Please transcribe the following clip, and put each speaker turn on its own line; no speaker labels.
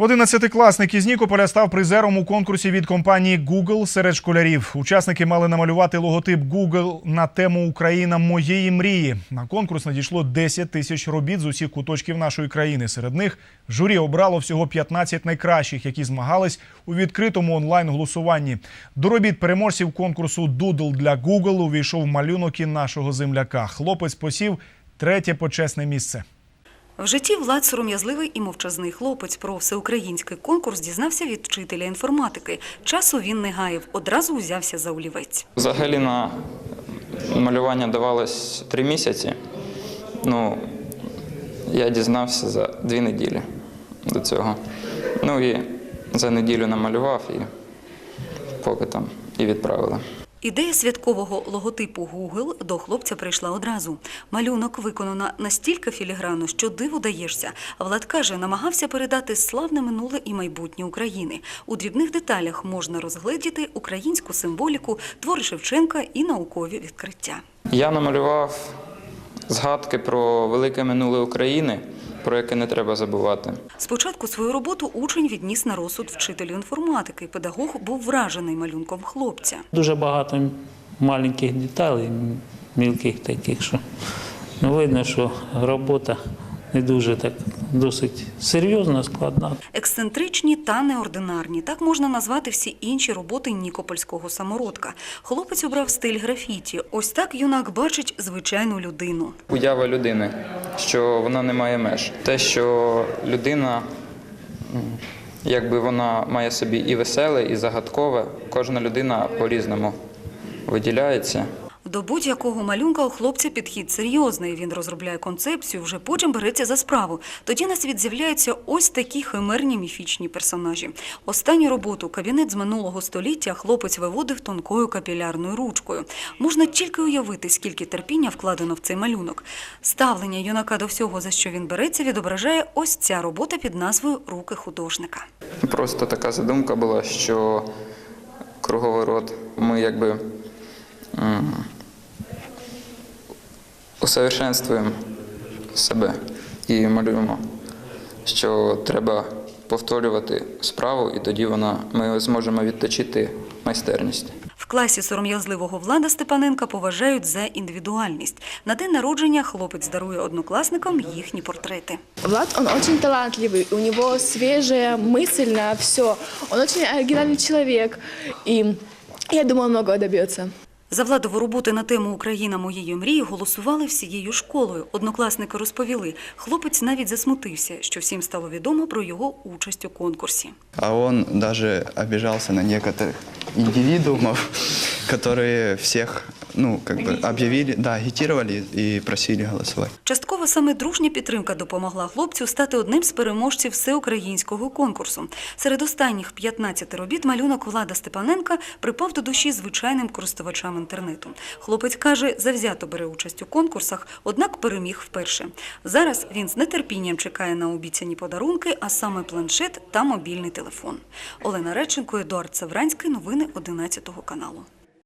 Одинадцятикласник із Нікополя став призером у конкурсі від компанії Google серед школярів. Учасники мали намалювати логотип Google на тему Україна моєї мрії. На конкурс надійшло 10 тисяч робіт з усіх куточків нашої країни. Серед них журі обрало всього 15 найкращих, які змагались у відкритому онлайн голосуванні. До робіт переможців конкурсу Doodle для Google увійшов малюнок і нашого земляка. Хлопець посів третє почесне місце.
В житті Влад сором'язливий і мовчазний хлопець про всеукраїнський конкурс дізнався від вчителя інформатики. Часу він не гаяв, одразу узявся за олівець.
Взагалі на малювання давалось три місяці. Ну, я дізнався за дві неділі до цього. Ну і за неділю намалював і поки там і відправили.
Ідея святкового логотипу Google до хлопця прийшла одразу. Малюнок виконано настільки філігранно, що диву даєшся. Влад каже, намагався передати славне минуле і майбутнє України. У дрібних деталях можна розгледіти українську символіку, твори Шевченка і наукові відкриття.
Я намалював згадки про велике минуле України, про яке не треба забувати.
Спочатку свою роботу учень відніс на розсуд вчителю інформатики. Педагог був вражений малюнком хлопця.
Дуже багато маленьких деталей, мілких таких, що ну, видно, що робота не дуже так досить серйозна, складна.
Ексцентричні та неординарні. Так можна назвати всі інші роботи нікопольського самородка. Хлопець обрав стиль графіті. Ось так юнак бачить звичайну людину.
Уява людини, що вона не має меж. Те, що людина, якби вона має собі і веселе, і загадкове, кожна людина по-різному виділяється.
До будь-якого малюнка у хлопця підхід серйозний. Він розробляє концепцію, вже потім береться за справу. Тоді на світ з'являються ось такі химерні міфічні персонажі. Останню роботу кабінет з минулого століття хлопець виводив тонкою капілярною ручкою. Можна тільки уявити, скільки терпіння вкладено в цей малюнок. Ставлення юнака до всього, за що він береться, відображає ось ця робота під назвою Руки художника.
Просто така задумка була, що круговий рот ми якби м, усовершенствуємо себе і малюємо, що треба повторювати справу, і тоді вона, ми зможемо відточити майстерність.
В класі сором'язливого Влада Степаненка поважають за індивідуальність. На день народження хлопець дарує однокласникам їхні портрети.
Влад, он очень талантливый, у него свежая мысль на все. Он очень оригинальный человек, и я думаю, он многого добьется.
За владову роботи на тему Україна моєї мрії голосували всією школою. Однокласники розповіли, хлопець навіть засмутився, що всім стало відомо про його участь у конкурсі.
А он навіть обіжався на деяких індивідуумів, які всех, ну, как бы объявили, да, агитировали и просили голосовать.
Частково саме дружня підтримка допомогла хлопцю стати одним з переможців всеукраїнського конкурсу. Серед останніх 15 робіт малюнок Влада Степаненка припав до душі звичайним користувачам інтернету. Хлопець каже, завзято бере участь у конкурсах, однак переміг вперше. Зараз він з нетерпінням чекає на обіцяні подарунки, а саме планшет та мобільний телефон. Олена Реченко, Едуард Савранський. Новини 11 каналу.